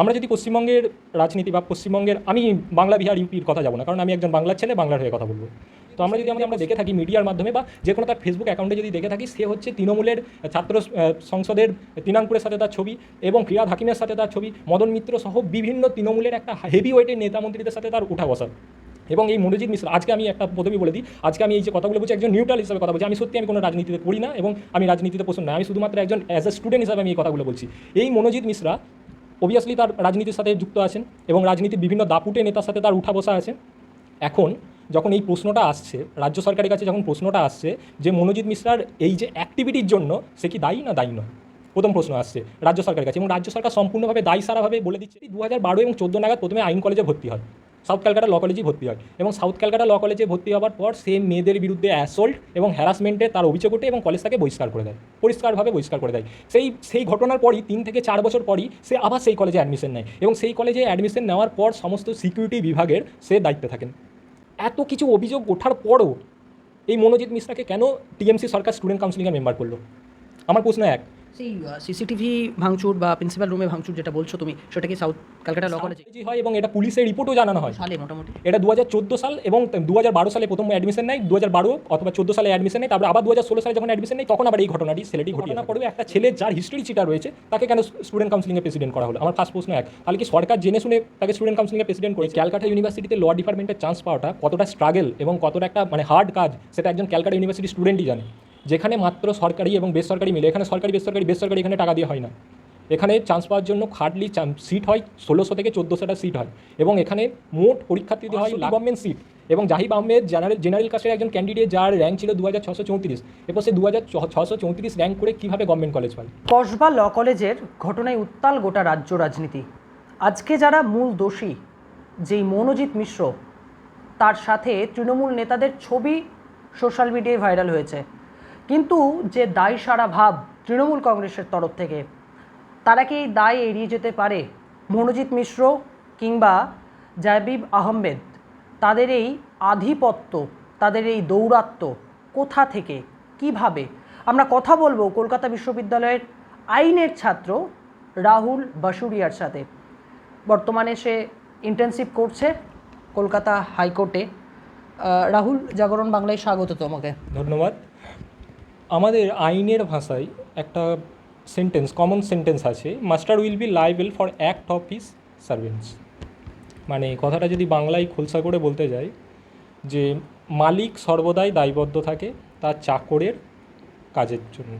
আমরা যদি পশ্চিমবঙ্গের রাজনীতি বা পশ্চিমবঙ্গের, আমি বাংলা, বিহার, ইউপির কথা যাব না, কারণ আমি একজন বাংলার ছেলে, বাংলার হয়ে কথা বলব। তো আমরা যদি আমরা দেখে থাকি মিডিয়ার মাধ্যমে বা যে কোনো তার ফেসবুক অ্যাকাউন্টে যদি দেখে থাকি, সে হচ্ছে তৃণমূলের ছাত্র সংসদের তৃণাঙ্কুরের সাথে তার ছবি এবং ফিরাদ হাকিমের সাথে তার ছবি, মদন মিত্র সহ বিভিন্ন তৃণমূলের একটা হেভি ওয়েটের নেতা মন্ত্রীদের সাথে তার উঠা বসা। এবং এই মনোজিৎ মিশ্র, আজকে আমি একটা প্রথমেই বলে দিই, আজকে আমি এই যে কথাগুলো বলছি, একজন নিউট্রাল হিসাবে কথা বলছি, আমি সত্যি আমি কোনো রাজনীতিতে করি না এবং আমি রাজনীতিতে পছন্দ না, আমি শুধুমাত্র একজন অ্যাজ এ স্টুডেন্ট হিসাবে আমি এই কথাগুলো বলছি। এই মনোজিৎ মিশ্রা অবভিয়াসলি তার রাজনীতির সাথে যুক্ত আছেন এবং রাজনীতির বিভিন্ন দাপুটে নেতার সাথে তার উঠা বসা আছে। এখন যখন এই প্রশ্নটা আসছে, রাজ্য সরকারের কাছে যখন প্রশ্নটা আসছে যে মনোজিৎ মিশ্রার এই যে অ্যাক্টিভিটির জন্য সে কি দায়ী না দায়ী নয়? প্রথম প্রশ্ন আসছে রাজ্য সরকারের কাছে এবং রাজ্য সরকার সম্পূর্ণভাবে দায়ী সারাভাবে বলে দিচ্ছে। দু হাজার বারো এবং চোদ্দ নাগাদ প্রথমে আইন কলেজে ভর্তি হয়। সাউথ ক্যালকাটা ল কলেজেই ভর্তি হয়। এবং সাউথ ক্যালকাটা ল কলেজে ভর্তি হওয়ার পর সে মেয়েদের বিরুদ্ধে অ্যাসল্ট এবং হ্যারাসমেন্টে তার অভিযোগ ওঠে এবং কলেজ তাকে বহিষ্কার করে দেয়। পরিষ্কারভাবে বহিষ্কার করে দেয়। সেই সেই ঘটনার পরই তিন থেকে চার বছর পরই সে আবার সেই কলেজে অ্যাডমিশন নেয় এবং সেই কলেজে অ্যাডমিশন নেওয়ার পর সমস্ত সিকিউরিটি বিভাগের সে দায়িত্বে থাকেন। এত কিছু অভিযোগ ওঠার পরও এই মনোজিৎ মিশ্রাকে কেন টিএমসি সরকার স্টুডেন্ট কাউন্সিলিংয়ে মেম্বার করল? আমার প্রশ্ন এক সেই সিসিটিভি ভাঙচুর বা প্রিন্সিপাল রুমে ভাঙচুর যেটা বলছো তুমি সেটা কি সাউথ ক্যালকাটা ল কলেজে হয় এবং এটা পুলিশের রিপোর্টও জানানো হয়। সালে মোটামুটি। এটা দু হাজার চোদ্দ সাল এবং দু হাজার বারো সালে প্রথম অ্যাডমিশন নেয় দু হাজার বারো অথবা চোদ্দ সালে অ্যাডমিশন নেয় তারপর আবার দু হাজার ষোলো সালে যখন অ্যাডমিশন নেয় তখন আবার এই ঘটনাটি ছেলেটি ঘটনা পড়বে। একটা ছেলে যার হিস্ট্রি চিটা রয়েছে তাকে কেন স্টুডেন্ট কাউন্সিলিংয়ে প্রেসিডেন্ট করা হলো? আমার ফার্স্ট প্রশ্ন এক। তাহলে কি সরকার জেনে শুনে তাকে স্টুডেন্ট কাউন্সিলিংয়ে প্রেসিডেন্ট করে ক্যালকাটা ইউনিভার্সিটিতে ল ডিপার্টমেন্টের চান্স পাওয়াটা কতটা স্ট্রাগল এবং কতটা একটা মানে হার্ড কাজ সেটা একজন ক্যালকাটা ইউনিভার্সিটি স্টুডেন্টই জানে। যেখানে মাত্র সরকারি এবং বেসরকারি মিলে এখানে সরকারি বেসরকারি বেসরকারি এখানে টাকা দিয়ে হয় না। এখানে চান্স পাওয়ার জন্য হার্ডলি সিট হয় ষোলোশো থেকে চোদ্দোশোটা সিট হয় এবং এখানে মোট পরীক্ষার্থীদের হয় গভর্নমেন্ট সিট এবং জাহিব আহমেদ জেনারেল জেনারেল কাস্টের একজন ক্যান্ডিডেট যার র্যাঙ্ক ছিল দু হাজার ছশো চৌত্রিশ। এরপর সে দু হাজার ছশো চৌত্রিশ র্যাঙ্ক করে কীভাবে গভর্নমেন্ট কলেজ পায়? কসবা ল কলেজের ঘটনায় উত্তাল গোটা রাজ্য রাজনীতি। আজকে যারা মূল দোষী যেই মনোজিৎ মিশ্র তার সাথে তৃণমূল নেতাদের ছবি সোশ্যাল মিডিয়ায় ভাইরাল হয়েছে। কিন্তু যে দায় সারা ভাব তৃণমূল কংগ্রেসের তরফ থেকে, তারা কি এই দায় এড়িয়ে যেতে পারে? মনোজিৎ মিশ্র কিংবা জাবিব আহমেদ, তাদের এই আধিপত্য, তাদের এই দৌরাত্ম্য কোথা থেকে, কীভাবে? আমরা কথা বলব কলকাতা বিশ্ববিদ্যালয়ের আইনের ছাত্র রাহুল বাসুরিয়ার সাথে। বর্তমানে সে ইন্টার্নশিপ করছে কলকাতা হাইকোর্টে। রাহুল, জাগরণ বাংলায় স্বাগত তোমাকে। ধন্যবাদ। আমাদের আইনের ভাষায় একটা সেন্টেন্স কমন সেন্টেন্স আছে master will be liable for act of his servants মানে কথাটা যদি বাংলায় খোলসা করে বলতে যাই, যে মালিক সর্বদাই দায়বদ্ধ থাকে তার চাকরের কাজের জন্য,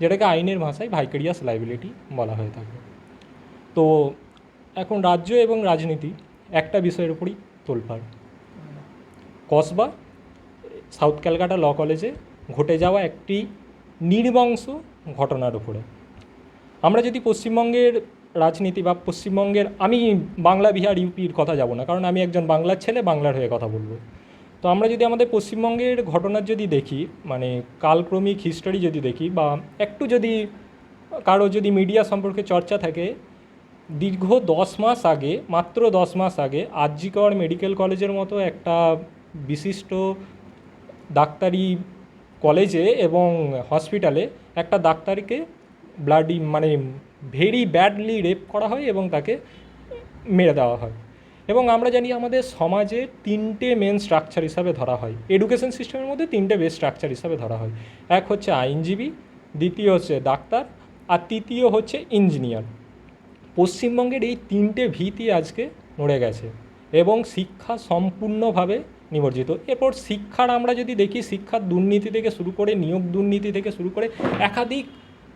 যেটাকে আইনের ভাষায় ভাইকেরিয়াস লাইবিলিটি বলা হয়ে থাকে। তো এখন রাজ্য এবং রাজনীতি একটা বিষয়ের উপরই তোলপাড়। কসবা, সাউথ ক্যালকাটা ল কলেজে ঘটে যাওয়া একটি নির্বংশ ঘটনার উপরে। আমরা যদি পশ্চিমবঙ্গের রাজনীতি বা পশ্চিমবঙ্গের, আমি বাংলা, বিহার, ইউপির কথা যাব না, কারণ আমি একজন বাংলার ছেলে, বাংলার হয়ে কথা বলব। তো আমরা যদি আমাদের পশ্চিমবঙ্গের ঘটনার যদি দেখি মানে কালক্রমিক হিস্টোরি যদি দেখি বা একটু যদি কারও যদি মিডিয়া সম্পর্কে চর্চা থাকে, দীর্ঘ দশ মাস আগে, মাত্র দশ মাস আগে, আরজিকর মেডিকেল কলেজের মতো একটা বিশিষ্ট ডাক্তারি কলেজে এবং হসপিটালে একটা ডাক্তারকে ব্লাডি মানে ভেরি ব্যাডলি রেপ করা হয় এবং তাকে মেরে দেওয়া হয়। এবং আমরা জানি আমাদের সমাজে তিনটে মেন স্ট্রাকচার হিসাবে ধরা হয়। এডুকেশন সিস্টেমের মধ্যে তিনটে বেস্ট স্ট্রাকচার হিসাবে ধরা হয়। এক হচ্ছে আইনজীবী, দ্বিতীয় হচ্ছে ডাক্তার, আর তৃতীয় হচ্ছে ইঞ্জিনিয়ার পশ্চিমবঙ্গের এই তিনটে ভীতি আজকে নড়ে গেছে এবং শিক্ষা সম্পূর্ণভাবে নিমজ্জিত এরপর শিক্ষার আমরা যদি দেখি, শিক্ষার দুর্নীতি থেকে শুরু করে, নিয়োগ দুর্নীতি থেকে শুরু করে একাধিক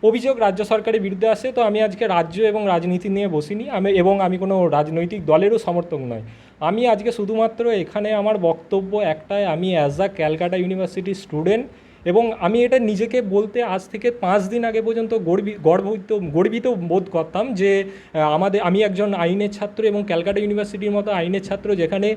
অভিযোগ রাজ্য সরকারের বিরুদ্ধে আসে। তো আমি আজকে রাজ্য এবং রাজনীতি নিয়ে বসিনি। আমি এবং আমি কোনো রাজনৈতিক দলেরও সমর্থক নয় আমি আজকে শুধুমাত্র এখানে আমার বক্তব্য একটাই, আমি অ্যাজ আ ক্যালকাটা ইউনিভার্সিটির স্টুডেন্ট এবং আমি এটা নিজেকে বলতে আজ থেকে পাঁচ দিন আগে পর্যন্ত গর্বি, গর্বিত গর্বিত বোধ করতাম যে আমাদের, আমি একজন আইনের ছাত্র এবং ক্যালকাটা ইউনিভার্সিটির মতো আইনের ছাত্র যেখানে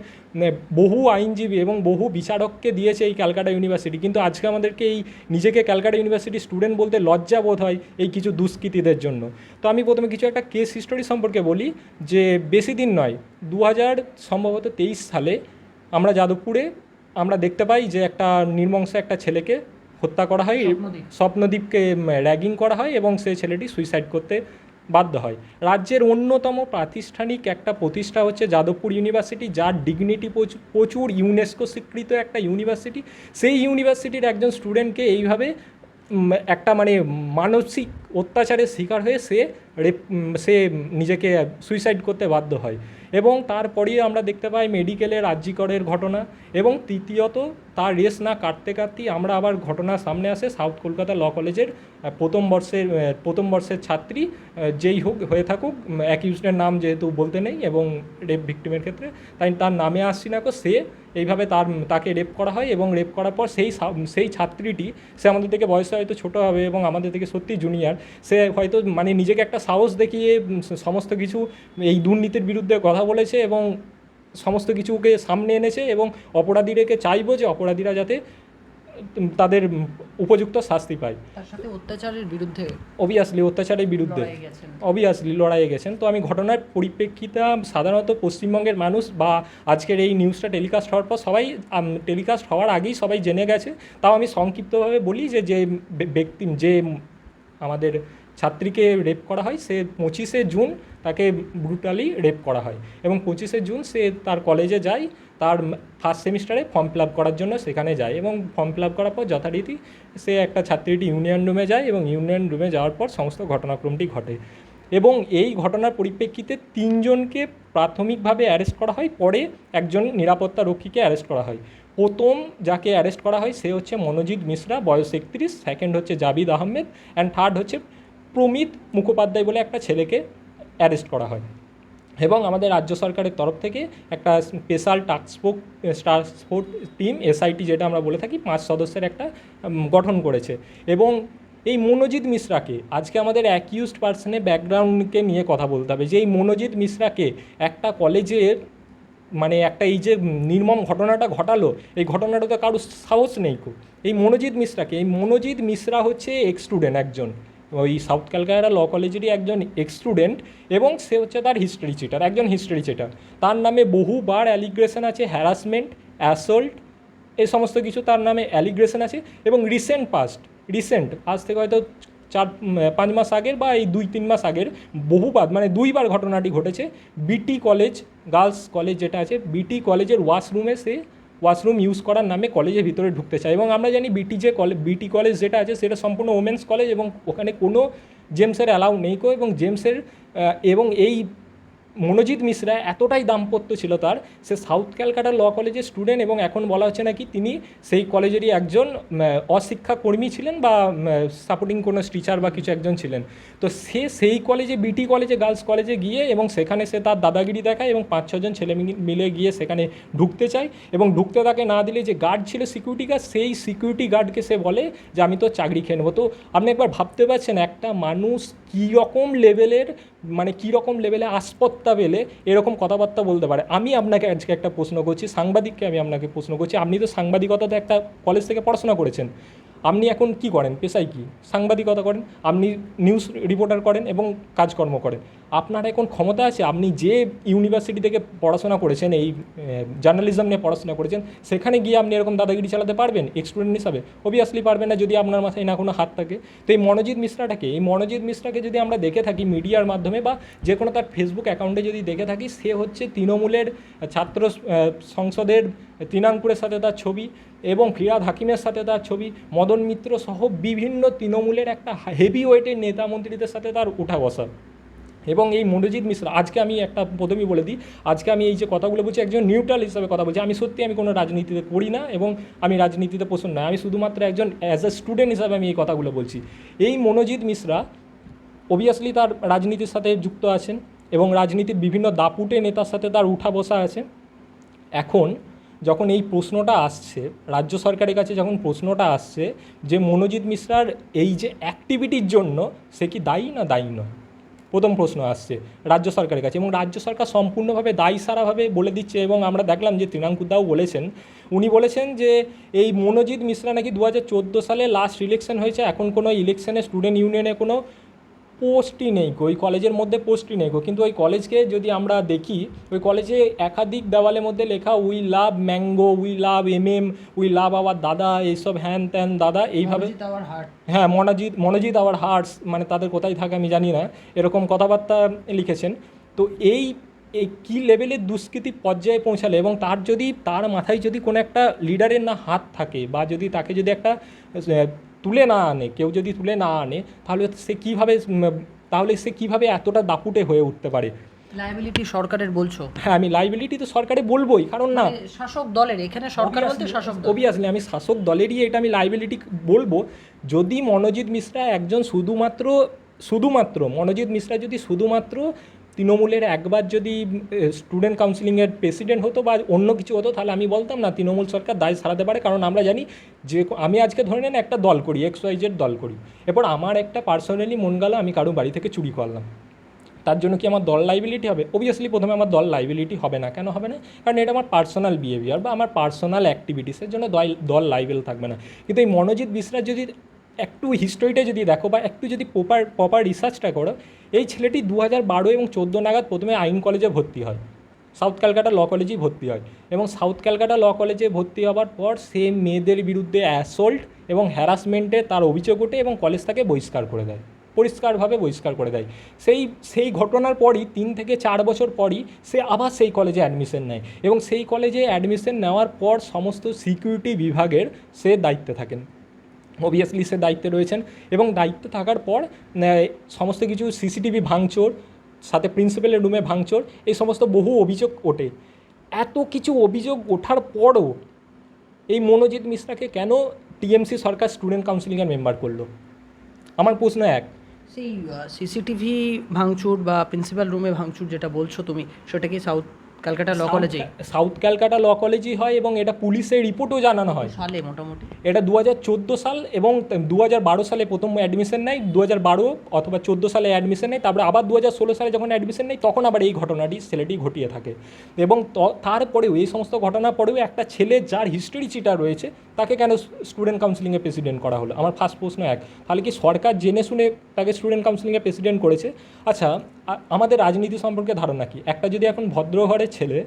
বহু আইনজীবী এবং বহু বিচারককে দিয়েছে এই ক্যালকাটা ইউনিভার্সিটি। কিন্তু আজকে আমাদেরকে এই নিজেকে ক্যালকাটা ইউনিভার্সিটির স্টুডেন্ট বলতে লজ্জা বোধ হয় এই কিছু দুষ্কৃতীদের জন্য। তো আমি প্রথমে কিছু একটা কেস হিস্টোরি সম্পর্কে বলি যে, বেশি দিন নয় দু হাজার সম্ভবত তেইশ সালে আমরা যাদবপুরে আমরা দেখতে পাই যে একটা নির্মংস একটা ছেলেকে হত্যা করা হয় স্বপ্নদীপ। স্বপ্নদীপকে র্যাগিং করা হয় এবং সে ছেলেটি সুইসাইড করতে বাধ্য হয় রাজ্যের অন্যতম প্রাতিষ্ঠানিক একটা প্রতিষ্ঠা হচ্ছে যাদবপুর ইউনিভার্সিটি যার ডিগনিটি প্রচুর ইউনেস্কো স্বীকৃত একটা ইউনিভার্সিটি সেই ইউনিভার্সিটির একজন স্টুডেন্টকে এইভাবে একটা মানে মানসিক অত্যাচারের শিকার হয়ে সে রেপ সে নিজেকে সুইসাইড করতে বাধ্য হয়। এবং তারপরেই আমরা দেখতে পাই মেডিকেলের রাজ্যিকরের ঘটনা এবং তৃতীয়ত তার রেস না কাটতে কাটতেই আমরা আবার ঘটনা সামনে আসে সাউথ কলকাতা ল কলেজের প্রথম বর্ষের প্রথম বর্ষের ছাত্রী যেই হোক, হয়ে থাকুক অ্যাকিউজডের নাম যেহেতু বলতে নেই এবং রেপ ভিক্টিমের ক্ষেত্রে, তাই তার নামে আসছি না সে এইভাবে তার, তাকে রেপ করা হয় এবং রেপ করার পর সেই সেই ছাত্রীটি, সে আমাদের থেকে বয়সে হয়তো ছোটো হবে এবং আমাদের থেকে সত্যি জুনিয়র সে হয়তো মানে নিজেকে একটা সাহস দেখিয়ে সমস্ত কিছু এই দুর্নীতির বিরুদ্ধে কথা বলেছে এবং সমস্ত কিছুকে সামনে এনেছে এবং অপরাধীদেরকে চাইব যে অপরাধীরা যাতে তাদের উপযুক্ত শাস্তি পায়। তার সাথে অত্যাচারের বিরুদ্ধে অবভিয়াসলি অত্যাচারের বিরুদ্ধে। অবভিয়াসলি লড়াইয়ে গেছেন। তো আমি ঘটনার পরিপ্রেক্ষিতে সাধারণত পশ্চিমবঙ্গের মানুষ বা আজকের এই নিউজটা টেলিকাস্ট হওয়ার পর সবাই টেলিকাস্ট হওয়ার আগেই সবাই জেনে গেছে। তাও আমি সংক্ষিপ্তভাবে বলি যে যে ব্যক্তি যে আমাদের ছাত্রীকে রেপ করা হয়, সে পঁচিশে জুন তাকে ব্রুটালি রেপ করা হয় এবং পঁচিশে জুন সে তার কলেজে যায়, তার ফার্স্ট সেমিস্টারে ফর্ম ফিল আপ করার জন্য সেখানে যায় এবং ফর্ম ফিল আপ করার পর যথারীতি সে একটা ছাত্রীটি ইউনিয়ন রুমে যায় এবং ইউনিয়ন রুমে যাওয়ার পর সমস্ত ঘটনাক্রমটি ঘটে এবং এই ঘটনার পরিপ্রেক্ষিতে তিনজনকে প্রাথমিকভাবে অ্যারেস্ট করা হয়, পরে একজন নিরাপত্তা রক্ষীকে অ্যারেস্ট করা হয়। প্রথম যাকে অ্যারেস্ট করা হয়, সে হচ্ছে মনোজিৎ মিশ্রা, বয়স একত্রিশ। সেকেন্ড হচ্ছে জাবিদ আহমেদ। অ্যান্ড থার্ড হচ্ছে প্রমিত মুখোপাধ্যায় বলে একটা ছেলেকে অ্যারেস্ট করা হয়। এবং আমাদের রাজ্য সরকারের তরফ থেকে একটা special task force task force team SIT যেটা আমরা বলে থাকি, পাঁচ সদস্যের একটা গঠন করেছে। এবং এই মনোজিৎ মিশ্রাকে, আজকে আমাদের অ্যাকিউজড পার্সনের ব্যাকগ্রাউন্ডকে নিয়ে কথা বলতে হবে। যে এই মনোজিৎ মিশ্রাকে একটা কলেজের মানে একটা এই যে নির্মম ঘটনাটা ঘটালো, এই ঘটনাটা তো কারোর সাহস নেই খুব। এই মনোজিৎ মিশ্রাকে, এই মনোজিৎ মিশ্রা হচ্ছে এক্স স্টুডেন্ট একজন। ওই সাউথ ক্যালকাটা ল কলেজেরই একজন এক্স স্টুডেন্ট এবং সে হচ্ছে তার হিস্ট্রি চিটার একজন হিস্ট্রি চিটার তার নামে বহুবার অ্যালিগ্রেশন আছে হ্যারাসমেন্ট অ্যাসল্ট এই সমস্ত কিছু তার নামে অ্যালিগ্রেশন আছে এবং রিসেন্ট পাস্ট রিসেন্ট আজ থেকে হয়তো চার পাঁচ মাস আগের বা এই দুই, তিন মাস আগের বহুবার মানে দুইবার ঘটনাটি ঘটেছে। বিটি কলেজ গার্লস কলেজ যেটা আছে বিটি কলেজের ওয়াশরুমে সে ওয়াশরুম ইউজ করার নামে কলেজের ভিতরে ঢুকতে চায়। এবং আমরা জানি বিটি যে কলেজ বিটি কলেজ যেটা আছে, সেটা সম্পূর্ণ ওমেন্স কলেজ এবং ওখানে কোনো জেমসের অ্যালাউ নেই কো এবং জেমসের এবং এই মনোজিৎ মিশ্রা এতটাই দাম্পত্য ছিল তার, সে সাউথ ক্যালকাটা ল কলেজের স্টুডেন্ট এবং এখন বলা হচ্ছে নাকি তিনি সেই কলেজেরই একজন অশিক্ষা কর্মী ছিলেন বা সাপোর্টিং কোনো টিচার বা কিছু একজন ছিলেন। তো সে সেই কলেজে বিটি কলেজে গার্লস কলেজে গিয়ে এবং সেখানে সে তার দাদাগিরি দেখায় এবং পাঁচ ছজন ছেলে মিলে গিয়ে সেখানে ঢুকতে চায় এবং ঢুকতে তাকে না দিলে যে গার্ড ছিল সিকিউরিটি গার্ড সেই সিকিউরিটি গার্ডকে সে বলে যে, আমি তো চাকরি খেয়ে নেব। তো আপনি একবার ভাবতে পারছেন একটা মানুষ কী রকম লেভেলের মানে কীরকম লেভেলে আসপত্তা পেলে এরকম কথাবার্তা বলতে পারে? আমি আপনাকে আজকে একটা প্রশ্ন করছি, সাংবাদিককে আমি আপনাকে প্রশ্ন করছি। আপনি তো সাংবাদিকতাতে একটা কলেজ থেকে পড়াশোনা করেছেন। আপনি এখন কি করেন? পেশায় কি? সাংবাদিকতা করেন, আপনি নিউজ রিপোর্টার করেন এবং কাজকর্ম করেন। আপনার এখন ক্ষমতা আছে? আপনি যে ইউনিভার্সিটি থেকে পড়াশোনা করেছেন, এই জার্নালিজম নিয়ে পড়াশোনা করেছেন, সেখানে গিয়ে আপনি এরকম দাদাগিরি চালাতে পারবেন? স্টুডেন্ট হিসাবে? অবভিয়াসলি পারবেন না যদি আপনার মাথায় না কোনো হাত থাকে। তো এই মনোজিৎ মিশ্রাটাকে, এই মনোজিৎ মিশ্রাকে যদি আমরা দেখে থাকি মিডিয়ার মাধ্যমে বা যে কোনো তার ফেসবুক অ্যাকাউন্টে যদি দেখে থাকি, সে হচ্ছে তৃণমূলের ছাত্র সংসদের তৃণাঙ্কুরের সাথে তার ছবি এবং ফিরাদ হাকিমের সাথে তার ছবি, মদন মিত্র সহ বিভিন্ন তৃণমূলের একটা হেভি ওয়েটের নেতা মন্ত্রীদের সাথে তার উঠা বসা এবং এই মনোজিৎ মিশ্রা, আজকে আমি একটা প্রথমেই বলে দিই, আজকে আমি এই যে কথাগুলো বলছি, একজন নিউট্রাল হিসাবে কথা বলছি, আমি সত্যি আমি কোনো রাজনীতিতে করি না এবং আমি রাজনীতিতে পছন্দ নয়, আমি শুধুমাত্র একজন অ্যাজ এ স্টুডেন্ট হিসাবে আমি এই কথাগুলো বলছি। এই মনোজিৎ মিশ্রা অবভিয়াসলি তার রাজনীতির সাথে যুক্ত আছেন এবং রাজনীতির বিভিন্ন দাপুটে নেতার সাথে তার উঠা বসা আছে। এখন যখন এই প্রশ্নটা আসছে, রাজ্য সরকারের কাছে যখন প্রশ্নটা আসছে যে মনোজিৎ মিশ্রার এই যে অ্যাক্টিভিটির জন্য সে কি দায়ী না দায়ী নয়? প্রথম প্রশ্ন আসছে রাজ্য সরকারের কাছে এবং রাজ্য সরকার সম্পূর্ণভাবে দায়ী সারাভাবে বলে দিচ্ছে এবং আমরা দেখলাম যে তৃণাঙ্কুদাও বলেছেন। উনি বলেছেন যে এই মনোজিৎ মিশ্রা নাকি দু হাজার চোদ্দ সালে লাস্ট ইলেকশন হয়েছে, এখন কোনো ইলেকশনে স্টুডেন্ট ইউনিয়নে কোনো পোস্টই নেই ওই কলেজের মধ্যে পোস্টই নেই কিন্তু ওই কলেজকে যদি আমরা দেখি ওই কলেজে একাধিক দেওয়ালের মধ্যে লেখা we love mango we love M M we love our দাদা এইসব হ্যান ত্যান দাদা এইভাবে হ্যাঁ মনোজিৎ মনোজিৎ আওয়ার হার্টস মানে তাদের কোথায় থাকে আমি জানি না এরকম কথাবার্তা লিখেছেন। তো এই এই কী লেভেলের দুষ্কৃতি পর্যায়ে পৌঁছালে এবং তার যদি তার মাথায় যদি কোনো একটা লিডারের না হাত থাকে বা যদি তাকে যদি একটা তুলে না আনে কেউ যদি তুলে না আনে তাহলে সে কীভাবে তাহলে সে কীভাবে এতটা দাপুটে হয়ে উঠতে পারে? লাইবিলিটি সরকারের বলছো? হ্যাঁ আমি লাইবিলিটি তো সরকারে বলবোই কারণ না মানে শাসক দলের এখানে সরকার বলতে শাসক অবভিয়াসলি আমি শাসক দলেরই এটা আমি লাইবিলিটি বলব। যদি মনোজিৎ মিশ্রা একজন শুধুমাত্র শুধুমাত্র মনোজিৎ মিশ্রা যদি শুধুমাত্র তৃণমূলের একবার যদি স্টুডেন্ট কাউন্সিলিংয়ের প্রেসিডেন্ট হতো বা অন্য কিছু হতো, তাহলে আমি বলতাম, না, তৃণমূল সরকার দায় সারাতে পারে, কারণ আমরা জানি যে, আমি আজকে ধরে নেন একটা দল করি এক্স ওয়াইজের দল করি। এরপর আমার একটা পার্সোনালি মন গেল, আমি কারও বাড়ি থেকে চুরি করলাম। তার জন্য কি আমার দল লাইবিলিটি হবে? অবভিয়াসলি প্রথমে আমার দল লাইবিলিটি হবে না। কেন হবে না? কারণ এটা আমার পার্সোনাল বিহেভিয়ার বা আমার পার্সোনাল অ্যাক্টিভিটিসের জন্য দল- দল লাইবেল থাকবে না। কিন্তু এই মনোজিৎ বিশ্রার যদি একটু হিস্টোরিটা যদি দেখো বা একটু যদি প্রপার প্রপার রিসার্চটা করো, এই ছেলেটি দু হাজার বারো এবং চোদ্দ নাগাদ প্রথমে আইন কলেজে ভর্তি হয়। সাউথ ক্যালকাটা ল কলেজেই ভর্তি হয় এবং সাউথ ক্যালকাটা ল কলেজে ভর্তি হওয়ার পর সে মেয়েদের বিরুদ্ধে অ্যাসল্ট এবং হ্যারাসমেন্টে তার অভিযোগ ওঠে এবং কলেজ তাকে বহিষ্কার করে দেয়, পরিষ্কারভাবে বহিষ্কার করে দেয়। সেই সেই ঘটনার পরই তিন থেকে চার বছর পরই সে আবার সেই কলেজে অ্যাডমিশন নেয় এবং সেই কলেজে অ্যাডমিশন নেওয়ার পর সমস্ত সিকিউরিটি বিভাগের সে দায়িত্বে থাকেন। অবভিয়াসলি সে দায়িত্বে রয়েছেন এবং দায়িত্বে থাকার পর সমস্ত কিছু সিসিটিভি ভাঙচুর, সাথে প্রিন্সিপালের রুমে ভাঙচুর, এই সমস্ত বহু অভিযোগ ওঠে। এত কিছু অভিযোগ ওঠার পরও এই মনোজিৎ মিশ্রাকে কেন টিএমসি সরকার স্টুডেন্ট কাউন্সিলিংয়ের মেম্বার করল? আমার প্রশ্ন এক। সেই সিসিটিভি ভাঙচুর বা প্রিন্সিপাল রুমে ভাঙচুর যেটা বলছো তুমি, সেটা কি সাউথ ক্যালকাটা ল কলেজেই। সাউথ ক্যালকাটা ল কলেজই হয় এবং এটা পুলিশের রিপোর্টও জানানো হয়। সালে মোটামুটি। এটা দু হাজার চোদ্দ সাল এবং দু হাজার বারো সালে প্রথম অ্যাডমিশন নেয় দু হাজার বারো অথবা চোদ্দ সালে অ্যাডমিশন নেয় তারপরে আবার দু হাজার ষোলো সালে যখন অ্যাডমিশন নেয় তখন আবার এই ঘটনাটি ছেলেটি ঘটিয়ে থাকে। এবং তারপরেও এই সমস্ত ঘটনার পরেও একটা ছেলে যার হিস্টোরি চিটা রয়েছে তাকে কেন স্টুডেন্ট কাউন্সিলিংয়ে প্রেসিডেন্ট করা হলো? আমার ফার্স্ট প্রশ্ন এক। তাহলে কি সরকার জেনে শুনে তাকে স্টুডেন্ট কাউন্সিলিংয়ে প্রেসিডেন্ট করেছে? আচ্ছা আমাদের রাজনীতি সম্পর্কে ধারণা কি? একটা যদি এখন ভদ্র ঘরের ছেলে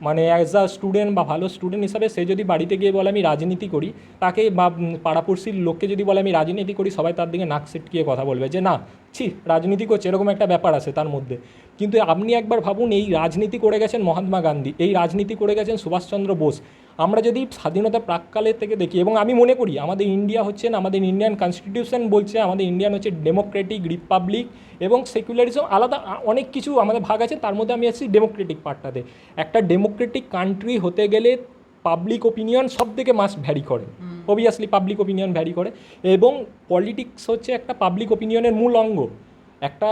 মানে অ্যাজ আ স্টুডেন্ট বা ভালো স্টুডেন্ট হিসাবে সে যদি বাড়িতে গিয়ে বলে আমি রাজনীতি করি, তাকে বা পাড়াপড়শির লোককে যদি বলে আমি রাজনীতি করি, সবাই তার দিকে নাক সেটকিয়ে কথা বলবে যে না, ছি, রাজনীতি করছে, এরকম একটা ব্যাপার আছে তার মধ্যে। কিন্তু আপনি একবার ভাবুন, এই রাজনীতি করে গেছেন মহাত্মা গান্ধী, এই রাজনীতি করে গেছেন সুভাষচন্দ্র বোস। আমরা যদি স্বাধীনতা প্রাককালের থেকে দেখি এবং আমি মনে করি আমাদের ইন্ডিয়া হচ্ছেন আমাদের ইন্ডিয়ান কনস্টিটিউশন বলছে আমাদের ইন্ডিয়ান হচ্ছে ডেমোক্রেটিক রিপাবলিক এবং সেকুলারিজম আলাদা অনেক কিছু আমাদের ভাগ আছে তার মধ্যে আমি আছি ডেমোক্রেটিক পার্টটাতে একটা ডেমোক্রেটিক কান্ট্রি হতে গেলে পাবলিক ওপিনিয়ন সব থেকে মাস্ট ভ্যারি করে অবভিয়াসলি পাবলিক ওপিনিয়ন ভ্যারি করে এবং পলিটিক্স হচ্ছে একটা পাবলিক ওপিনিয়নের মূল অঙ্গ। একটা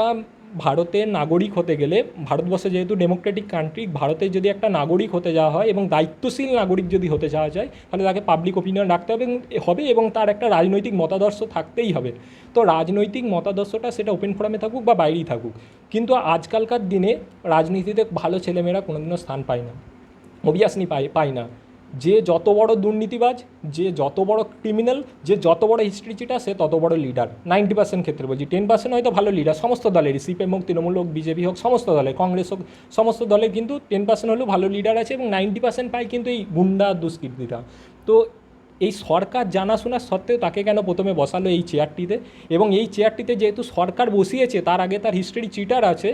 ভারতের নাগরিক হতে গেলে ভারতবর্ষে যেহেতু ডেমোক্রেটিক কান্ট্রি ভারতের যদি একটা নাগরিক হতে যাওয়া হয় এবং দায়িত্বশীল নাগরিক যদি হতে যাওয়া যায়, তাহলে তাকে পাবলিক ওপিনিয়ন রাখতে হবে হবে এবং তার একটা রাজনৈতিক মতাদর্শ থাকতেই হবে। তো রাজনৈতিক মতাদর্শটা সেটা ওপেন ফোরামে থাকুক বা বাইরেই থাকুক। কিন্তু আজকালকার দিনে রাজনীতিতে ভালো ছেলেমেয়েরা কোনোদিনও স্থান পায় না অবভিয়াসলি পায় পায় না। যে যত বড় দুর্নীতিবাজ, যে যত বড় ক্রিমিনাল যে যত বড় হিস্ট্রি চিটা সে তত বড় লিডার নাইনটি পার্সেন্ট ক্ষেত্রে বলছি। টেন পার্সেন্ট হয়তো ভালো লিডার সমস্ত দলেরই। সিপিএম হোক, তৃণমূল হোক বিজেপি হোক, সমস্ত দলের, কংগ্রেস হোক, সমস্ত দলের কিন্তু টেন পার্সেন্ট হলেও ভালো লিডার আছে এবং নাইনটি পার্সেন্ট পায় কিন্তু এই গুন্ডা দুষ্কৃতিটা তো এই সরকার জানাশোনা সত্ত্বেও তাকে কেন প্রথমে বসালো এই চেয়ারটিতে এবং এই চেয়ারটিতে যেহেতু সরকার বসিয়েছে, তার আগে তার হিস্ট্রি চিটার আছে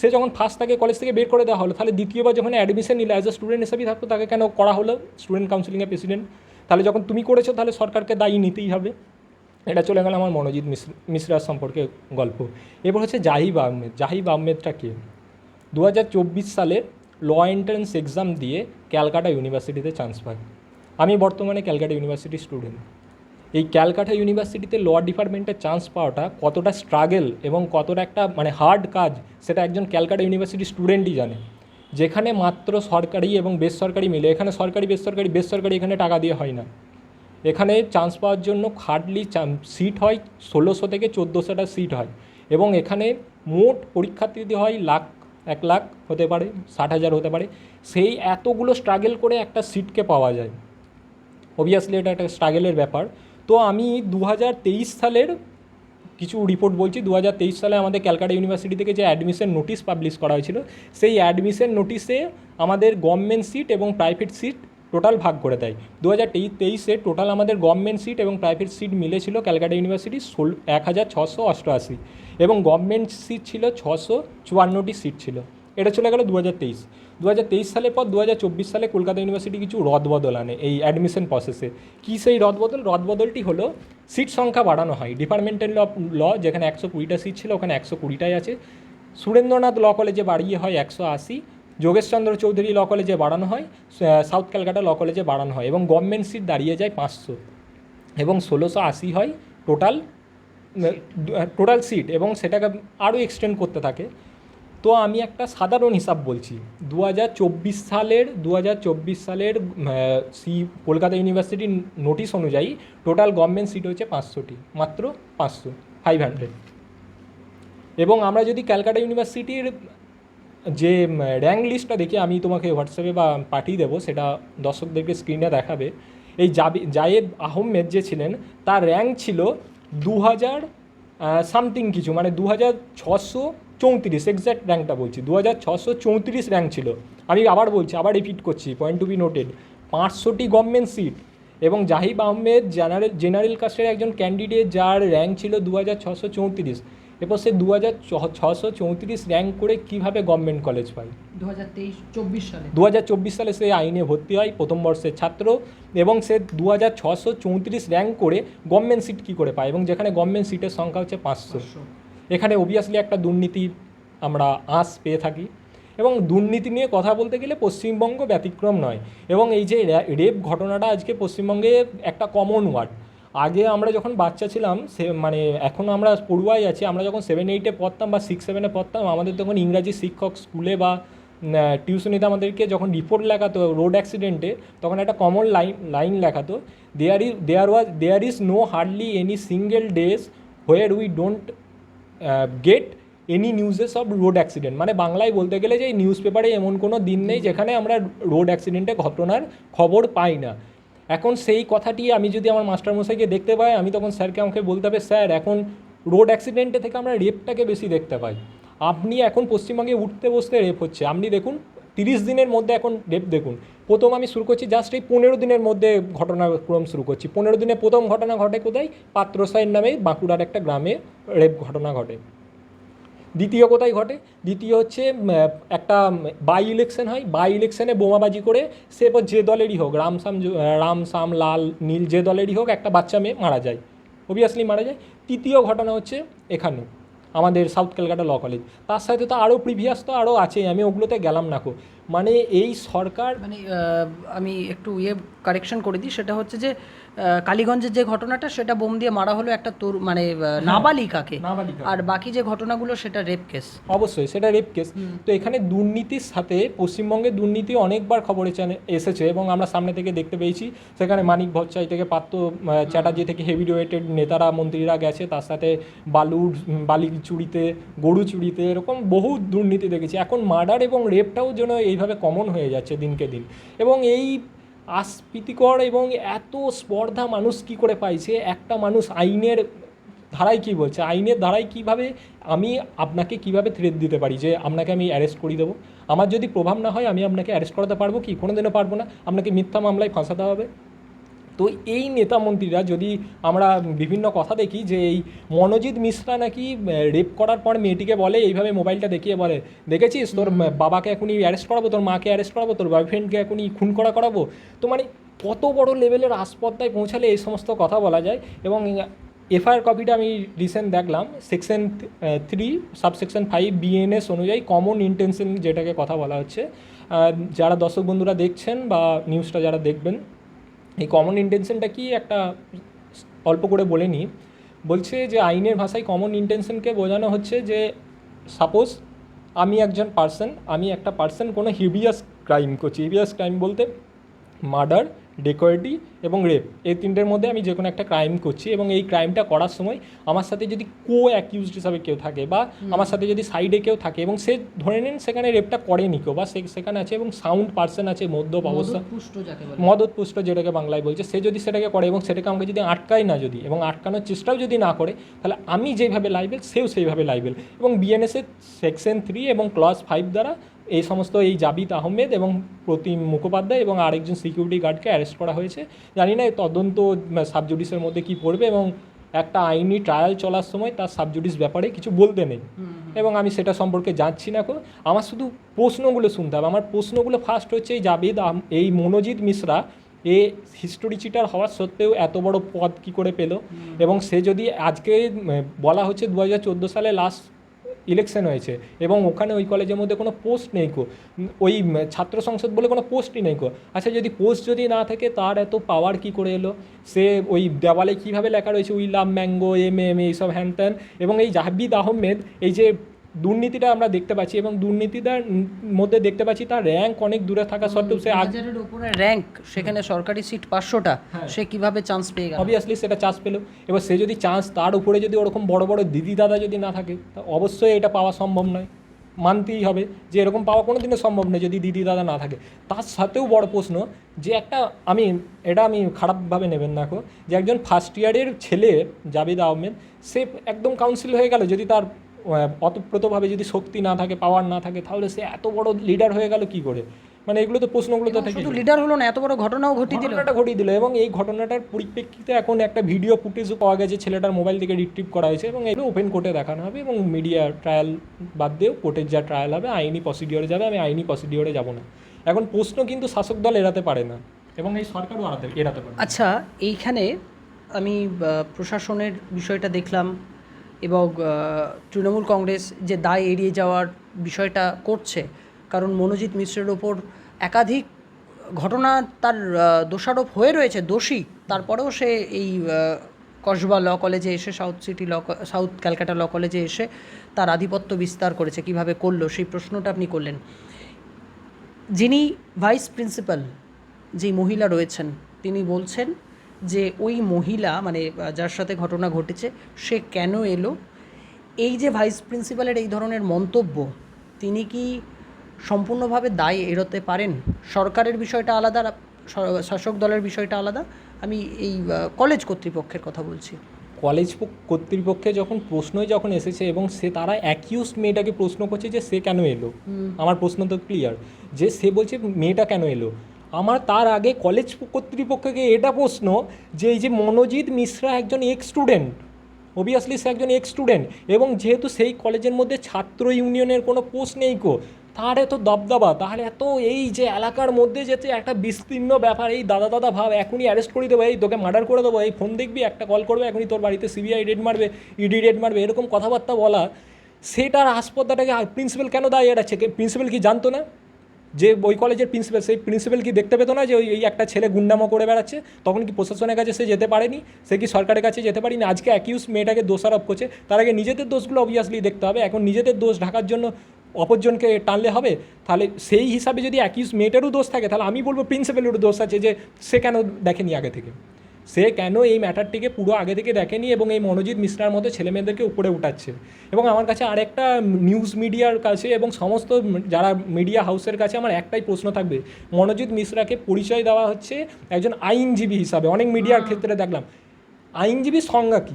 সে যখন ফার্স্ট তাকে কলেজ থেকে বের করে দেওয়া হলো, তাহলে দ্বিতীয়বার যখন অ্যাডমিশন নিলে অ্যাজ এ স্টুডেন্ট হিসাবেই থাকতো তাকে কেন করা হলো? স্টুডেন্ট কাউন্সিলিংয়ের প্রেসিডেন্ট তাহলে যখন তুমি করেছ, তাহলে সরকারকে দায়ী নিতেই হবে। এটা চলে গেল আমার মনোজিৎ মিশ্র মিশ্রার সম্পর্কে গল্প। এরপর হচ্ছে জাহিব আহমেদ। জাহিব আহমেদটা কে? দু হাজার চব্বিশ সালে ল এন্ট্রান্স এক্সাম দিয়ে ক্যালকাটা ইউনিভার্সিটিতে চান্স পাই আমি বর্তমানে ক্যালকাটা ইউনিভার্সিটির স্টুডেন্ট এই ক্যালকাটা ইউনিভার্সিটিতে ল ডিপার্টমেন্টে চান্স পাওয়াটা কতটা স্ট্রাগেল এবং কতটা একটা মানে হার্ড কাজ সেটা একজন ক্যালকাটা ইউনিভার্সিটির স্টুডেন্টই জানে। যেখানে মাত্র সরকারি এবং বেসরকারি মিলে, এখানে সরকারি, বেসরকারি বেসরকারি, এখানে টাকা দিয়ে হয় না। এখানে চান্স পাওয়ার জন্য হার্ডলি সিট হয় ষোলোশো থেকে চোদ্দোশোটা সিট হয় এবং এখানে মোট পরীক্ষার্থী হয় লাখ, এক লাখ হতে পারে, ষাট হাজার হতে পারে, সেই এতগুলো স্ট্রাগেল করে একটা সিটকে পাওয়া যায়। অবভিয়াসলি এটা একটা স্ট্রাগেলের ব্যাপার। তো আমি দু হাজার তেইশ সালের কিছু রিপোর্ট বলছি দু সালে আমাদের ক্যালকাটা ইউনিভার্সিটি থেকে যে অ্যাডমিশন নোটিশ পাবলিশ করা হয়েছিল, সেই অ্যাডমিশন নোটিশে আমাদের গভর্নমেন্ট সিট এবং প্রাইভেট সিট টোটাল ভাগ করে দেয়। দু হাজার তেইশে টোটাল আমাদের গভর্নমেন্ট সিট এবং প্রাইভেট সিট মিলেছিল ক্যালকাটা ইউনিভার্সিটি ষোল, এক হাজার ছশো অষ্টআশি এবং গভর্নমেন্ট সিট ছিল ছশো চুয়ান্নটি সিট ছিল। এটা চলে গেল দু হাজার তেইশ। দু হাজার তেইশ সালের পর দু হাজার চব্বিশ সালে কলকাতা ইউনিভার্সিটি কিছু রদবদল আনে এই অ্যাডমিশন প্রসেসে কী সেই রদবদল রদবদলটি হলো সিট সংখ্যা বাড়ানো হয়। ডিপার্টমেন্টাল ল ল যেখানে একশো কুড়িটা সিট ছিল ওখানে একশো কুড়িটাই আছে। সুরেন্দ্রনাথ ল কলেজে বাড়িয়ে হয় একশো আশি। যোগেশচন্দ্র চৌধুরী ল কলেজে বাড়ানো হয়। সাউথ ক্যালকাটা ল কলেজে বাড়ানো হয় এবং গভর্নমেন্ট সিট দাঁড়িয়ে যায় পাঁচশো। এবং ষোলোশো আশি হয় টোটাল টোটাল সিট এবং সেটাকে আরও এক্সটেন্ড করতে থাকে। তো আমি একটা সাধারণ হিসাব বলছি। দু হাজার চব্বিশ সালের দু হাজার চব্বিশ সালের সি, কলকাতা ইউনিভার্সিটির নোটিশ অনুযায়ী টোটাল গভর্নমেন্ট সিট হচ্ছে পাঁচশোটি, মাত্র পাঁচশো ফাইভ হান্ড্রেড এবং আমরা যদি ক্যালকাটা ইউনিভার্সিটির যে র্যাঙ্ক লিস্টটা দেখি, আমি তোমাকে হোয়াটসঅ্যাপে বা পাঠিয়ে দেবো, সেটা দর্শকদেরকে স্ক্রিনে দেখাবে। এই জাবি, জায়েদ আহমেদ যে ছিলেন, তার র্যাঙ্ক ছিল দু হাজার সামথিং কিছু মানে দু হাজার ছশো চৌত্রিশ এক্স্যাক্ট র্যাঙ্কটা বলছি দু হাজার ছশো চৌত্রিশ র্যাঙ্ক ছিল। আমি আবার বলছি আবার রিপিট করছি পয়েন্ট টু বি নোটেড পাঁচশোটি গভর্নমেন্ট সিট এবং জাহিব আহমেদ জেনারেল জেনারেল কাস্টের একজন ক্যান্ডিডেট যার র্যাঙ্ক ছিল দু হাজার ছশো চৌত্রিশ। এরপর সে দু হাজার ছশো চৌত্রিশ র্যাঙ্ক করে কীভাবে গভর্নমেন্ট কলেজ পায়? দু হাজার তেইশ চব্বিশ সালে। দু হাজার চব্বিশ সালে সে আইনে ভর্তি হয় প্রথম বর্ষের ছাত্র এবং সে দু হাজার ছশো চৌত্রিশ র্যাঙ্ক করে গভর্নমেন্ট সিট কী করে পায়? এবং যেখানে গভর্নমেন্ট সিটের সংখ্যা হচ্ছে পাঁচশো। এখানে অবভিয়াসলি একটা দুর্নীতি আমরা আঁচ পেয়ে থাকি। এবং দুর্নীতি নিয়ে কথা বলতে গেলে পশ্চিমবঙ্গ ব্যতিক্রম নয়। এবং এই যে রেপ ঘটনাটা আজকে পশ্চিমবঙ্গে একটা কমন ওয়ার্ড আগে আমরা যখন বাচ্চা ছিলাম, সে মানে এখন আমরা পড়ুয়াই আছি, আমরা যখন সেভেন এইটে পড়তাম বা সিক্স সেভেনে পড়তাম, আমাদের তখন ইংরাজি শিক্ষক স্কুলে বা টিউশনিতে আমাদেরকে যখন রিপোর্ট লেখাতো রোড অ্যাক্সিডেন্টে তখন একটা common line line লেখাতো there is there was there is no hardly any single days where we don't get any newses of road accident মানে বাংলায় বলতে গেলে যে নিউজ পেপারে এমন কোনো দিন নেই যেখানে আমরা রোড অ্যাক্সিডেন্টের ঘটনার খবর পাই না। এখন সেই কথাটি আমি যদি আমার মাস্টারমশাইকে দেখতে পাই, আমি তখন স্যারকে আমাকে বলতে হবে, স্যার, এখন রোড অ্যাক্সিডেন্টে থেকে আমরা রেপটাকে বেশি দেখতে পাই। আপনি এখন পশ্চিমবঙ্গে উঠতে বসতে রেপ হচ্ছে। আপনি দেখুন তিরিশ দিনের মধ্যে এখন রেপ দেখুন, প্রথম আমি শুরু করছি জাস্ট এই পনেরো দিনের মধ্যে ঘটনাক্রম শুরু করছি। পনেরো দিনে প্রথম ঘটনা ঘটে কোথায়? পাত্রসাইয়ের নামে বাঁকুড়ার একটা গ্রামে রেপ ঘটনা ঘটে। দ্বিতীয় কোথায় ঘটে? দ্বিতীয় হচ্ছে একটা বাই ইলেকশন হয়। বাই ইলেকশনে বোমাবাজি করে সে যে দলেরই হোক, রাম সাম জ- রাম, সাম, লাল, নীল, যে দলেরই হোক, একটা বাচ্চা মেয়ে মারা যায়। অবভিয়াসলি মারা যায়। তৃতীয় ঘটনা হচ্ছে এখানে। আমাদের সাউথ ক্যালকাটা ল কলেজ। তার সাথে তো আরও প্রিভিয়াস তো আরও আছে, আমি ওগুলোতে গেলাম না মানে এই সরকার মানে আমি একটু ইয়ে কারেকশন করে দিই। সেটা হচ্ছে যে কালীগঞ্জের যে ঘটনাটা সেটা বোম দিয়ে মারা হলো একটা তোর মানে নাবালিকাকে। নাবালিকা। আর বাকি যে ঘটনাগুলো সেটা রেপ কেস অবশ্যই সেটা রেপ কেস তো এখানে দুর্নীতির সাথে পশ্চিমবঙ্গে দুর্নীতি অনেকবার খবরে এসেছে এবং আমরা সামনে থেকে দেখতে পেয়েছি। সেখানে মানিক ভট্টাচার্য থেকে পার্থ চ্যাটার্জি থেকে হেভি ওয়েটেড নেতারা মন্ত্রীরা গেছে। তার সাথে বালুর বালি চুরিতে গরু চুরিতে এরকম বহু দুর্নীতি দেখেছি। এখন মার্ডার এবং রেপটাও যেন এইভাবে কমন হয়ে যাচ্ছে দিনকে দিন। এবং এই আস্ফীতিকর এবং এত স্পর্ধা মানুষ কি করে পাইছে? একটা মানুষ আইনের ধারায় কী বলছে? আইনের ধারায় কীভাবে আমি আপনাকে কীভাবে থ্রেট দিতে পারি? যে আপনাকে আমি অ্যারেস্ট করিয়ে দেবো? আমার যদি প্রভাব না হয়, আমি আপনাকে অ্যারেস্ট করাতে পারব কি? কোনো দিনও পারব না। আপনাকে মিথ্যা মামলায় ফাঁসাতে হবে? তো এই নেতা মন্ত্রীরা যদি আমরা বিভিন্ন কথা দেখি যে এই মনোজিৎ মিশ্রা নাকি রেপ করার পর মেয়েটিকে বলে, এইভাবে মোবাইলটা দেখিয়ে বলে, দেখেছিস তোর বাবাকে এখনই অ্যারেস্ট করাবো, তোর মাকে অ্যারেস্ট করাবো, তোর বয়ফ্রেন্ডকে এখনই খুন করা করাবো? তো মানে কত বড় লেভেলের আসপদ্দায় পৌঁছালে এই সমস্ত কথা বলা যায় এবং এফআইআর কপিটা আমি রিসেন্ট দেখলাম section three subsection five BNS অনুযায়ী কমন ইন্টেনশন যেটাকে কথা বলা হচ্ছে। যারা দর্শক বন্ধুরা দেখছেন বা নিউজটা যারা দেখবেন এই কমন ইন্টেনশনটা কি একটা অল্প করে বলে নিই। বলছে যে আইনের ভাষায় কমন ইন্টেনশনকে বোঝানো হচ্ছে যে সাপোজ আমি একজন পার্সন আমি একটা পার্সন কোনো হিবিয়াস ক্রাইম করছি। হিবিয়াস ক্রাইম বলতে মার্ডার ডেকোয়েটি এবং রেপ। এই তিনটের মধ্যে আমি যে কোনো একটা ক্রাইম করছি এবং এই ক্রাইমটা করার সময় আমার সাথে যদি কো অ্যাকিউজড হিসাবে কেউ থাকে বা আমার সাথে যদি সাইডে কেউ থাকে এবং সে ধরে নিন সেখানে রেপটা করেনি কেউ বা সে- সেখানে আছে এবং সাউন্ড পার্সন আছে মদ্যপ অবস্থা। মদতপুষ্ট যেটাকে বাংলায় বলছে সে যদি সেটাকে করে এবং সেটাকে আমাকে যদি আটকায় না যদি এবং আটকানোর চেষ্টাও যদি না করে তাহলে আমি যেভাবে লাইবেল সেও সেইভাবে লাইবেল এবং বিএনএসের সেকশন থ্রি এবং ক্লস ফাইভ দ্বারা এই সমস্ত এই জাবিদ আহমেদ এবং প্রতিম মুখোপাধ্যায় এবং আরেকজন সিকিউরিটি গার্ডকে অ্যারেস্ট করা হয়েছে। জানি না তদন্ত সাবজুডিসের মধ্যে কি পড়বে এবং একটা আইনি ট্রায়াল চলার সময় তার সাবজুডিস ব্যাপারে কিছু বলতে নেই। এবং আমি সেটা সম্পর্কে জানছি না এখন। আমার শুধু প্রশ্নগুলো শুনতে হবে। আমার প্রশ্নগুলো ফার্স্ট হচ্ছে এই জাবিদ এই Manojit Mishra a history sheeter হওয়ার সত্ত্বেও এত বড় পদ কি করে পেল? এবং সে যদি আজকে বলা হচ্ছে দু হাজার চোদ্দ সালে লাস্ট ইলেকশন হয়েছে এবং ওখানে ওই কলেজের মধ্যে কোনো পোস্ট নেই কো। ওই ছাত্র সংসদ বলে কোনো পোস্টই নেই কো। আচ্ছা যদি পোস্ট যদি না থাকে, তার এত পাওয়ার কি করে এলো? সে ওই দেওয়ালে কীভাবে লেখা রয়েছে we love mango M M এইসব হ্যান ত্যান। এবং এই জাহাবিদ আহমেদ, এই যে দুর্নীতিটা আমরা দেখতে পাচ্ছি এবং দুর্নীতিটার মধ্যে দেখতে পাচ্ছি তার র্যাঙ্ক অনেক দূরে থাকা সত্ত্বেও সে হাজারের উপরে র্যাঙ্ক সেখানে সরকারি সিট পাঁচশোটা হ্যাঁ। সে কীভাবে চান্স পেয়ে গেল? অবভিয়াসলি সেটা চান্স পেল। এবার সে যদি চান্স তার উপরে যদি ওরকম বড় বড় দিদি দাদা যদি না থাকে তা অবশ্যই এটা পাওয়া সম্ভব নয়। মানতেই হবে যে এরকম পাওয়া কোনো দিনও সম্ভব নয় যদি দিদি দাদা না থাকে। তার সাথেও বড় প্রশ্ন যে একটা আমি এটা আমি খারাপভাবে নেবেন না যে একজন ফার্স্ট ইয়ারের ছেলে জাবিদ আহমেদ সে একদম কাউন্সিল হয়ে গেল যদি তার অতপ্রতভাবে যদি শক্তি না থাকে পাওয়ার না থাকে তাহলে সে এত বড় লিডার হয়ে গেল কি করে? মানে এগুলো তো প্রশ্নগুলো তো থেকে শুধু লিডার হলো না এত বড় ঘটনাও ঘটিয়ে দিল। ঘটনাটা ঘটিয়ে দিল এবং এই ঘটনাটার পরিপ্রেক্ষিতে এখন একটা ভিডিও ফুটেজও পাওয়া গেছে ছেলেটার মোবাইল থেকে রিট্রিভ করা হয়েছে এবং এগুলো ওপেন কোর্টে দেখানো হবে এবং মিডিয়া ট্রায়াল বাদ দিয়েও কোর্টের যা ট্রায়াল হবে আইনি প্রসিডিওরে যাবে আমি আইনি প্রসিডিওরে যাব না। এখন প্রশ্ন কিন্তু শাসক দল এড়াতে পারে না এবং এই সরকারও এড়াতে এড়াতে পারে আচ্ছা এইখানে আমি প্রশাসনের বিষয়টা দেখলাম এবং তৃণমূল কংগ্রেস যে দায় এড়িয়ে যাওয়ার বিষয়টা করছে, কারণ মনোজিৎ মিশ্রের ওপর একাধিক ঘটনা তার দোষারোপ হয়ে রয়েছে, দোষী। তারপরেও সে এই কসবা ল কলেজে এসে, south city law south Calcutta law কলেজে এসে তার আধিপত্য বিস্তার করেছে, কীভাবে করল, সেই প্রশ্নটা আপনি করলেন। যিনি ভাইস প্রিন্সিপাল, যেই মহিলা রয়েছেন, তিনি বলছেন যে ওই মহিলা মানে যার সাথে ঘটনা ঘটেছে সে কেন এলো? এই যে ভাইস প্রিন্সিপালের এই ধরনের মন্তব্য তিনি কি সম্পূর্ণভাবে দায় এড়োতে পারেন? সরকারের বিষয়টা আলাদা শাসক দলের বিষয়টা আলাদা? আমি এই কলেজ কর্তৃপক্ষের কথা বলছি। কলেজ কর্তৃপক্ষে যখন প্রশ্নই যখন এসেছে এবং সে তারা অ্যাকিউজ মেয়েটাকে প্রশ্ন করছে যে সে কেন এলো? আমার প্রশ্ন তো ক্লিয়ার যে সে বলছে মেয়েটা কেন এলো? আমার তার আগে কলেজ কর্তৃপক্ষকে এটা প্রশ্ন যে এই যে মনোজিৎ মিশ্রা একজন এক্স স্টুডেন্ট অবভিয়াসলি সে একজন এক্স স্টুডেন্ট এবং যেহেতু সেই কলেজের মধ্যে ছাত্র ইউনিয়নের কোনো পোস্ট নেই কো, তার এত দবদবা, তাহলে এত এই যে এলাকার মধ্যে যেতে একটা বিস্তীর্ণ ব্যাপার, এই দাদা দাদা ভাব এখনই অ্যারেস্ট করে দেবো, এই তোকে মার্ডার করে দেবো, এই ফোন দেখবি, একটা কল করবে, এখনই তোর বাড়িতে সিবিআই রেড মারবে ইডি রেড মারবে, এরকম কথাবার্তা বলা, সেটার হাসপাতালটাকে প্রিন্সিপাল কেন দাঁড়িয়ে এড়াচ্ছে? প্রিন্সিপাল কি জানতো না? যে ওই কলেজের প্রিন্সিপাল সেই প্রিন্সিপাল কি দেখতে পেতো না যে ওই একটা ছেলে গুন্ডামো করে বেড়াচ্ছে? তখন কি প্রশাসনের কাছে সে যেতে পারেনি? সে কি সরকারের কাছে যেতে পারেনি? আজকে অ্যাকিউজ মেয়েটাকে দোষারোপ করছে। তার আগে নিজেদের দোষগুলো অবভিয়াসলি দেখতে হবে। এখন নিজেদের দোষ ঢাকার জন্য অপরজনকে টানলে হবে? তাহলে সেই হিসাবে যদি অ্যাকিউজ মেয়েটারও দোষ থাকে, তাহলে আমি বলব প্রিন্সিপালেরও দোষ আছে যে সে কেন দেখেনি আগে থেকে? সে কেন এই ম্যাটারটিকে পুরো আগে থেকে দেখেনি এবং এই মনোজিৎ মিশ্রার মতো ছেলেমেয়েদেরকে উপরে উঠাচ্ছে? এবং আমার কাছে আরেকটা নিউজ মিডিয়ার কাছে এবং সমস্ত যারা মিডিয়া হাউসের কাছে আমার একটাই প্রশ্ন থাকবে। মনোজিৎ মিশ্রাকে পরিচয় দেওয়া হচ্ছে একজন আইনজীবী হিসাবে। অনেক মিডিয়ার ক্ষেত্রে দেখলাম। আইনজীবীর সংজ্ঞা কী?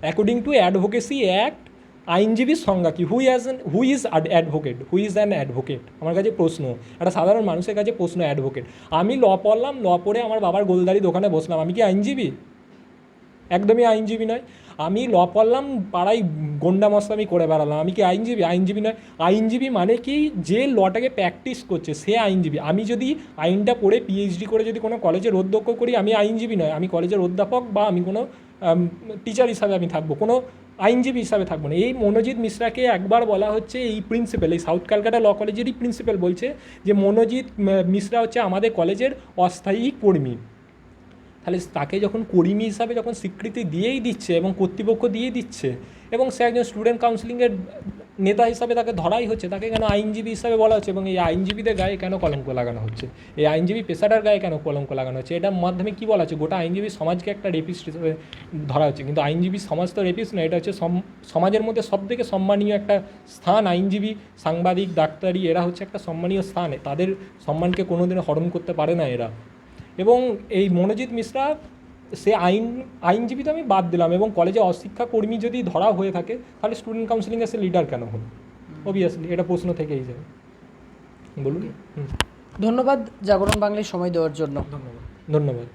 অ্যাকর্ডিং টু অ্যাডভোকেসি অ্যাক্ট আইনজীবীর সংজ্ঞা কি? Who as an who is advocate who is an advocate আমার কাছে প্রশ্ন। একটা সাধারণ মানুষের কাছে প্রশ্ন অ্যাডভোকেট আমি ল পড়লাম, ল পড়ে আমার বাবার গোলদারি দোকানে বসলাম। আমি কি আইনজীবী? একদমই আইনজীবী নয়। আমি ল পড়লাম, পাড়ায় গন্ডা মশলামি করে বেড়ালাম। আমি কি আইনজীবী? আইনজীবী নয়। আইনজীবী মানে কি? যে লটাকে প্র্যাকটিস করছে, সে আইনজীবী। আমি যদি আইনটা পড়ে পিএইচডি করে যদি কোনো কলেজের অধ্যক্ষ করি, আমি আইনজীবী নয়। আমি কলেজের অধ্যাপক বা আমি কোনো টিচার হিসাবে আমি থাকব। কোনো আইনজীবী হিসাবে থাকব না। এই মনোজিৎ মিশ্রাকে একবার বলা হচ্ছে এই প্রিন্সিপাল এই সাউথ ক্যালকাটা ল কলেজেরই প্রিন্সিপাল বলছে যে মনোজিৎ মিশ্রা হচ্ছে আমাদের কলেজের অস্থায়ী কর্মী। তাহলে তাকে যখন কর্মী হিসাবে যখন স্বীকৃতি দিয়েই দিচ্ছে এবং কর্তৃপক্ষ দিয়ে দিচ্ছে এবং সে একজন স্টুডেন্ট কাউন্সিলিংয়ের নেতা হিসাবে তাকে ধরাই হচ্ছে, তাকে কেন আইনজীবী হিসাবে বলা হচ্ছে এবং এই আইনজীবীদের গায়ে কেন কলঙ্ক লাগানো হচ্ছে? এই আইনজীবী পেশাটার গায়ে কেন কলঙ্ক লাগানো হচ্ছে? এটার মাধ্যমে কী বলা হচ্ছে? গোটা আইনজীবী সমাজকে একটা রেপিস্ট হিসেবে ধরা হচ্ছে। কিন্তু আইনজীবী সমাজ তো রেপিস্ট না এটা হচ্ছে সম- সমাজের মধ্যে সবথেকে সম্মানীয় একটা স্থান। আইনজীবী, সাংবাদিক, ডাক্তারি, এরা হচ্ছে একটা সম্মানীয় স্থান। তাদের সম্মানকে কোনোদিনও হরণ করতে পারে না এরা। এবং এই মনোজিৎ মিশ্রা সে আইন আইনজীবী তো আমি বাদ দিলাম এবং কলেজে অশিক্ষা কর্মী যদি ধরা হয়ে থাকে তাহলে স্টুডেন্ট কাউন্সিলিংয়ে সে লিডার কেন হল অবভিয়াসলি এটা প্রশ্ন থেকেই যায়। বলুন। ধন্যবাদ জাগরণ বাংলায় সময় দেওয়ার জন্য। ধন্যবাদ। ধন্যবাদ।